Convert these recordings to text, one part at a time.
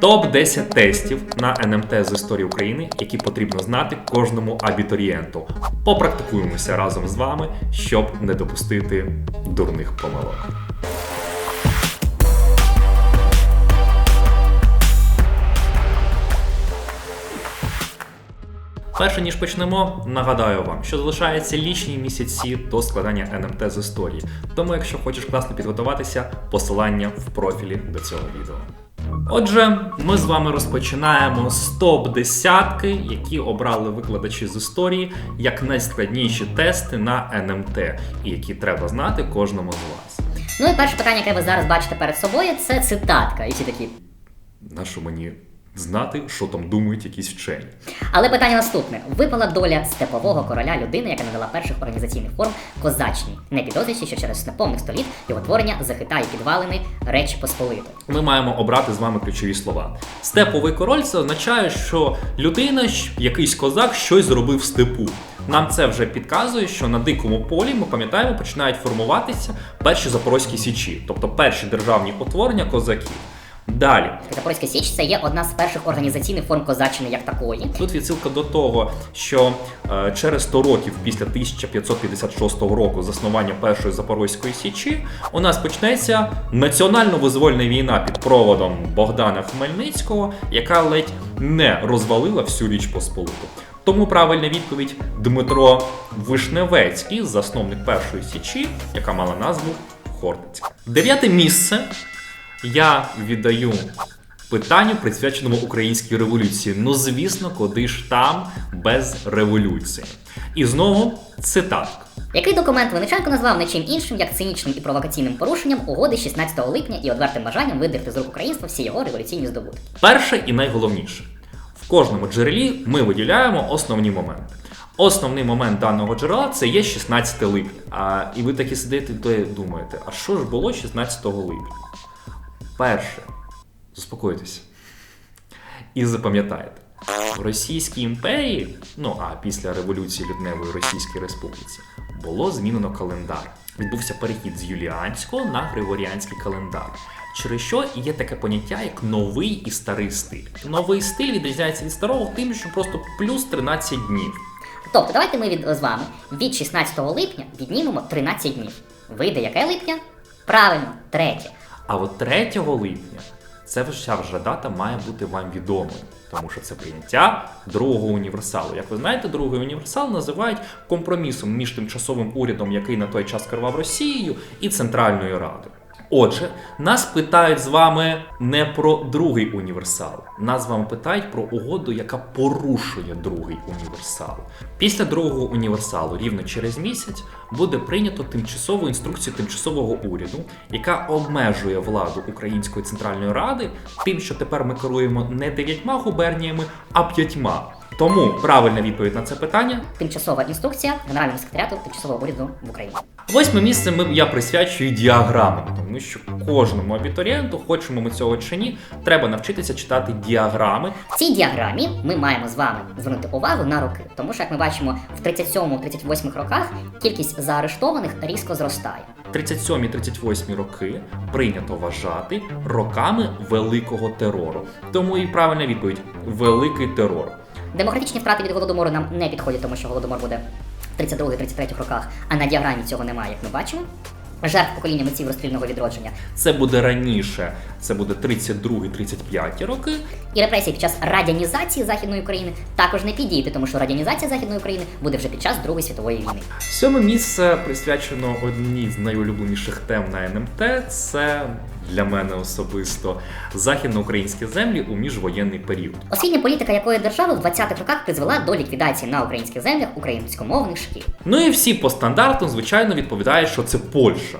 Топ 10 тестів на НМТ з історії України, які потрібно знати кожному абітурієнту. Попрактикуємося разом з вами, щоб не допустити дурних помилок. Перше ніж почнемо, нагадаю вам, що залишаються лічні місяці до складання НМТ з історії. Тому, якщо хочеш класно підготуватися, посилання в профілі до цього відео. Отже, ми з вами розпочинаємо з топ десятки, які обрали викладачі з історії як найскладніші тести на НМТ, і які треба знати кожному з вас. Ну і перше питання, яке ви зараз бачите перед собою, це цитатка. І всі такі. Нащо мені знати, що там думають якісь вчені? Але питання наступне: випала доля степового короля людини, яка надала перших організаційних форм козачній, не підозрюючи, що через неповних століт його творення захитає підвалини Речі Посполитої. Ми маємо обрати з вами ключові слова. Степовий король це означає, що людина, якийсь козак, щось зробив в степу. Нам це вже підказує, що на дикому полі ми пам'ятаємо, починають формуватися перші запорозькі січі, тобто перші державні утворення козаків. Далі Запорізька Січ це є одна з перших організаційних форм козаччини як такої. Тут відсилка до того, що е, через 100 років після 1556 року заснування першої Запорозької січі у нас почнеться національно-визвольна війна під проводом Богдана Хмельницького, яка ледь не розвалила всю річ Посполиту. Тому правильна відповідь Дмитро Вишневецький, засновник першої січі, яка мала назву Хортицька. Дев'яте місце я віддаю питанню, присвяченому українській революції. Ну, звісно, куди ж там без революції. І знову цитатка. Який документ Винниченко назвав не чим іншим, як цинічним і провокаційним порушенням угоди 16 липня і одвертим бажанням видерти з рук українства всі його революційні здобутки. Перше і найголовніше: в кожному джерелі ми виділяємо основні моменти. Основний момент даного джерела це є 16 липня. А, і ви такі сидите і думаєте, а що ж було 16 липня? Перше, заспокойтесь. І запам'ятайте, в Російській імперії, ну а після революції Людневої Російській Республіці, було змінено календар. Відбувся перехід з юліанського на григоріанський календар. Через що є таке поняття як новий і старий стиль. Новий стиль відрізняється від старого тим, що просто плюс 13 днів. Тобто, давайте ми від, з вами від 16 липня віднімемо 13 днів. Вийде яке липня? Правильно, третє. А от 3 липня це вся вже дата має бути вам відомою, тому що це прийняття другого універсалу. Як ви знаєте, другий універсал називають компромісом між тимчасовим урядом, який на той час керував Росією, і Центральною Радою. Отже, нас питають з вами не про другий універсал. Нас з вами питають про угоду, яка порушує другий універсал. Після другого універсалу, рівно через місяць, буде прийнято тимчасову інструкцію тимчасового уряду, яка обмежує владу Української центральної ради тим, що тепер ми керуємо не дев'ятьма губерніями, а п'ятьма. Тому правильна відповідь на це питання Тимчасова інструкція Генерального секретаріату тимчасового уряду в Україні. Восьме місце ми, я присвячую діаграмам, тому що кожному абітурієнту, хочемо ми цього чи ні, треба навчитися читати діаграми. В цій діаграмі ми маємо з вами звернути увагу на роки, тому що, як ми бачимо, в 37-38 роках кількість заарештованих різко зростає. 37-38 роки прийнято вважати роками великого терору. Тому і правильна відповідь великий терор. Демократичні втрати від голодомору нам не підходять, тому що голодомор буде в 32-33 роках, а на діаграмі цього немає, як ми бачимо. Жертв покоління митців розстрільного відродження Це буде раніше, це буде 32-35 роки. І репресії під час радянізації Західної України також не підійде, тому що радянізація Західної України буде вже під час Другої світової війни. Сьоме місце присвячено одній з найулюбленіших тем на НМТ. Це для мене особисто західноукраїнські землі у міжвоєнний період. Освітня політика якої держави в 20-х роках призвела до ліквідації на українських землях українськомовних шкіл. Ну і всі по стандарту, звичайно, відповідають, що це Польща.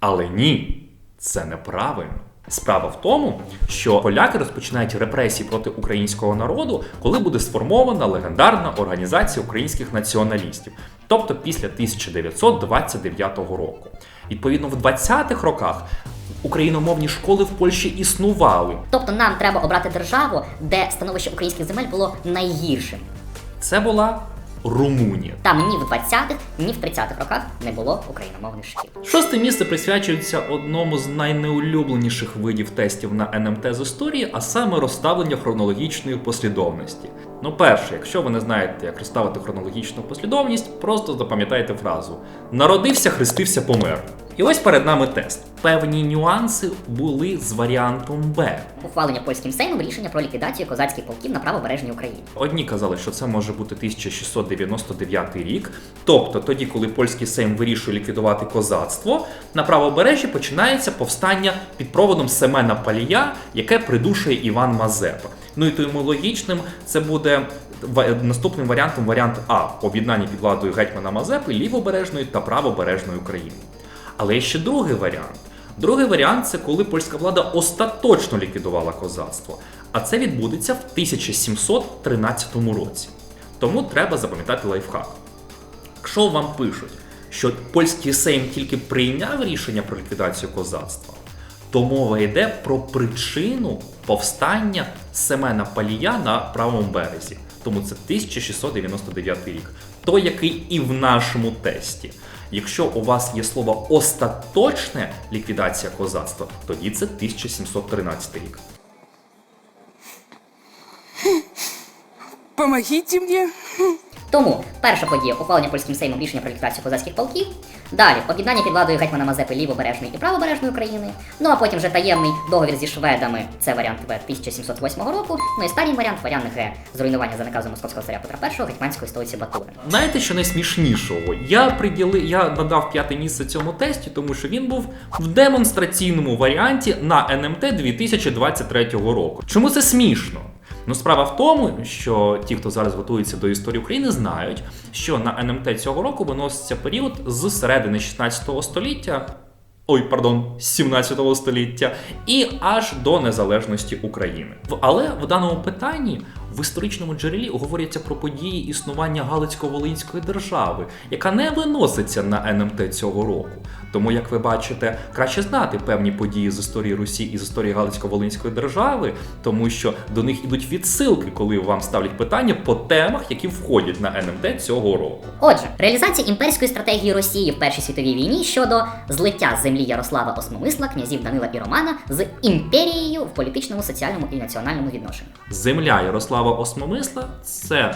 Але ні, це неправильно. Справа в тому, що поляки розпочинають репресії проти українського народу, коли буде сформована легендарна організація українських націоналістів, тобто після 1929 року. Відповідно, в 20-х роках україномовні школи в Польщі існували. Тобто нам треба обрати державу, де становище українських земель було найгіршим. Це була Румунія. Там ні в 20-х, ні в 30-х роках не було україномовних шкіл. Шосте місце присвячується одному з найнеулюбленіших видів тестів на НМТ з історії, а саме розставлення хронологічної послідовності. Ну, перше, якщо ви не знаєте, як розставити хронологічну послідовність, просто запам'ятайте фразу: народився, хрестився, помер. І ось перед нами тест. Певні нюанси були з варіантом Б. Ухвалення польським сеймом рішення про ліквідацію козацьких полків на правобережній Україні. Одні казали, що це може бути 1699 рік, тобто тоді, коли польський сейм вирішує ліквідувати козацтво, на правобережжі починається повстання під проводом Семена Палія, яке придушує Іван Мазепа. Ну і тому логічним це буде наступним варіантом варіант А об'єднання під владою гетьмана Мазепи лівобережної та правобережної України. Але є ще другий варіант. Другий варіант це коли польська влада остаточно ліквідувала козацтво. А це відбудеться в 1713 році. Тому треба запам'ятати лайфхак. Якщо вам пишуть, що польський сейм тільки прийняв рішення про ліквідацію козацтва, то мова йде про причину повстання Семена Палія на правому березі. Тому це 1699 рік, той, який і в нашому тесті. Якщо у вас є слово остаточне ліквідація козацтва, тоді це 1713 рік. Помогите мне. Тому перша подія ухвалення польським сеймом рішення про ліквідацію козацьких полків. Далі об'єднання під владою гетьмана Мазепи лівобережної і правобережної України. Ну а потім вже таємний договір зі шведами. Це варіант В 1708 року. Ну і останній варіант варіант Г зруйнування за наказом московського царя Петра І гетьманської столиці Батури. Знаєте, що найсмішнішого? Я приділи, я надав п'яте місце цьому тесті, тому що він був в демонстраційному варіанті на НМТ 2023 року. Чому це смішно? Ну, справа в тому, що ті, хто зараз готується до історії України, знають, що на НМТ цього року виноситься період з середини 16 століття. Ой, пардон, 17 століття і аж до незалежності України. Але в даному питанні в історичному джерелі говориться про події існування Галицько-Волинської держави, яка не виноситься на НМТ цього року. Тому, як ви бачите, краще знати певні події з історії Русі і з історії Галицько-Волинської держави, тому що до них ідуть відсилки, коли вам ставлять питання по темах, які входять на НМТ цього року. Отже, реалізація імперської стратегії Росії в Першій світовій війні щодо злиття землі Ярослава Осмомисла, князів Данила і Романа з імперією в політичному, соціальному і національному відношенні. Земля Ярослава Осмомисла це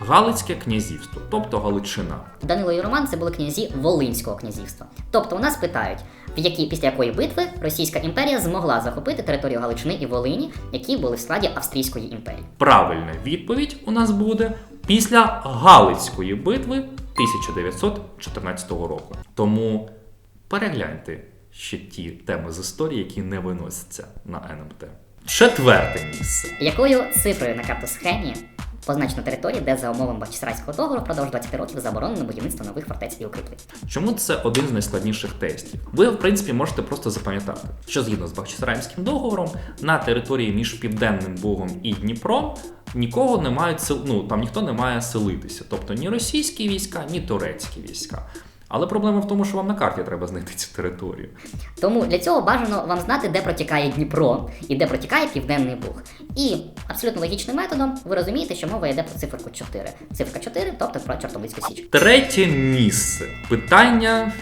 Галицьке князівство, тобто Галичина. Данило і Роман це були князі Волинського князівства. Тобто у нас питають, в які після якої битви Російська імперія змогла захопити територію Галичини і Волині, які були в складі Австрійської імперії. Правильна відповідь у нас буде після Галицької битви 1914 року. Тому перегляньте ще ті теми з історії, які не виносяться на НМТ. Четверте місце. Якою цифрою на картосхемі позначено території, де за умовами Бахчисарайського договору впродовж 20 років заборонено будівництво нових фортець і укріплень? Чому це один з найскладніших тестів? Ви, в принципі, можете просто запам'ятати, що згідно з Бахчисарайським договором на території між Південним Бугом і Дніпром нікого не мають ну, там ніхто не має селитися, тобто ні російські війська, ні турецькі війська. Але проблема в тому, що вам на карті треба знайти цю територію. Тому для цього бажано вам знати, де протікає Дніпро і де протікає Південний Буг. І абсолютно логічним методом ви розумієте, що мова йде про циферку 4. Циферка 4, тобто про Чортовицьку Січ. Третє місце. Питання,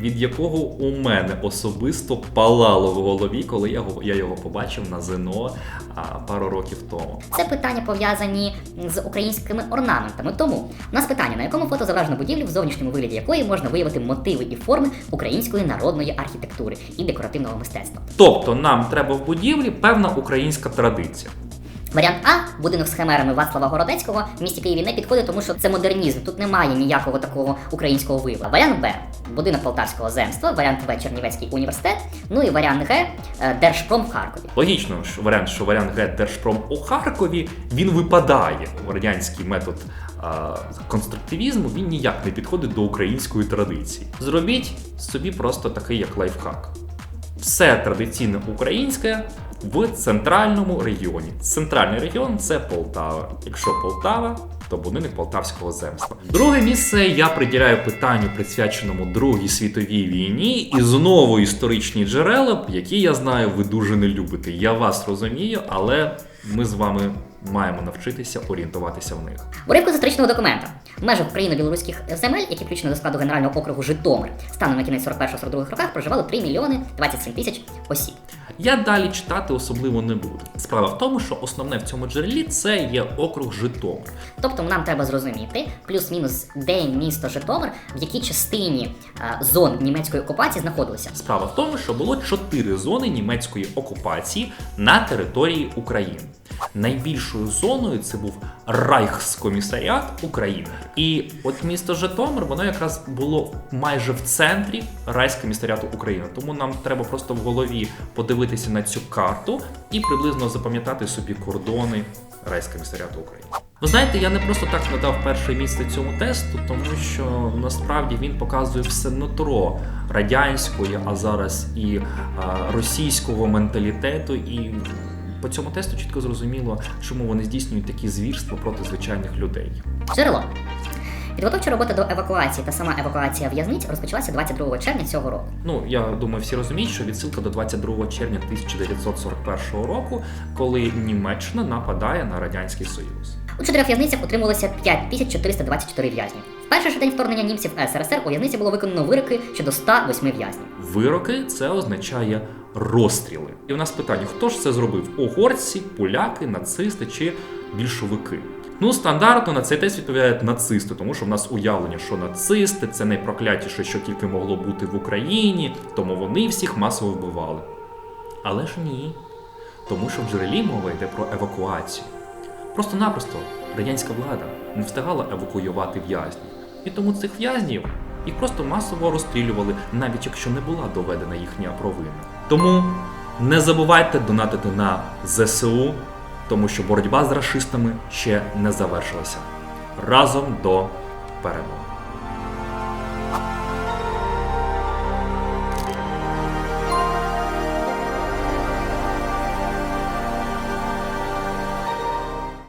від якого у мене особисто палало в голові, коли я, я його побачив на ЗНО а, пару років тому. Це питання пов'язані з українськими орнаментами. Тому у нас питання, на якому фото зображено будівлю, в зовнішньому вигляді якої можна виявити мотиви і форми української народної архітектури і декоративного мистецтва. Тобто нам треба в будівлі певна українська традиція. Варіант А будинок з химерами Вацлава Городецького в місті Києві не підходить, тому що це модернізм. Тут немає ніякого такого українського вияву. Варіант Б будинок Полтавського земства, варіант В Чернівецький університет. Ну і варіант Г е, Держпром в Харкові. Логічно, що варіант, що варіант Г Держпром у Харкові він випадає. Радянський метод а, конструктивізму він ніяк не підходить до української традиції. Зробіть собі просто такий як лайфхак. Все традиційне українське в центральному регіоні. Центральний регіон це Полтава. Якщо Полтава, то будинок Полтавського земства. Друге місце я приділяю питанню, присвяченому Другій світовій війні, і знову історичні джерела, які я знаю, ви дуже не любите. Я вас розумію, але Ми з вами маємо навчитися орієнтуватися в них. Уривку з історичного документа. В межах україно-білоруських земель, які включені до складу Генерального округу Житомир, станом на кінець 41-42 роках проживало 3 мільйони 27 тисяч осіб. Я далі читати особливо не буду. Справа в тому, що основне в цьому джерелі це є округ Житомир. Тобто нам треба зрозуміти плюс-мінус де місто Житомир, в якій частині е, зон німецької окупації знаходилося. Справа в тому, що було чотири зони німецької окупації на території України. Найбільшою зоною це був Райхскомісаріат України. І от місто Житомир, воно якраз було майже в центрі Райхскомісаріату України. Тому нам треба просто в голові подивитися на цю карту і приблизно запам'ятати собі кордони Райхскомісаріату України. Ви знаєте, я не просто так надав перше місце цьому тесту, тому що насправді він показує все нутро радянської, а зараз і а, російського менталітету. І по цьому тесту чітко зрозуміло, чому вони здійснюють такі звірства проти звичайних людей. Джерело. Підготовча робота до евакуації та сама евакуація в'язниць розпочалася 22 червня цього року. Ну я думаю, всі розуміють, що відсилка до 22 червня 1941 року, коли Німеччина нападає на радянський союз. У чотирьох в'язницях утримувалося 5424 в'язні. В перший ж день вторгнення німців СРСР у в'язниці було виконано вироки щодо 108 в'язнів. Вироки це означає розстріли. І у нас питання: хто ж це зробив? Угорці, поляки, нацисти чи більшовики? Ну, стандартно на цей тест відповідають нацисти, тому що в нас уявлення, що нацисти це найпроклятіше, що тільки могло бути в Україні, тому вони всіх масово вбивали. Але ж ні. Тому що в джерелі мова йде про евакуацію. Просто-напросто радянська влада не встигала евакуювати в'язнів. І тому цих в'язнів їх просто масово розстрілювали, навіть якщо не була доведена їхня провина. Тому не забувайте донатити на ЗСУ, тому що боротьба з расистами ще не завершилася. Разом до перемоги!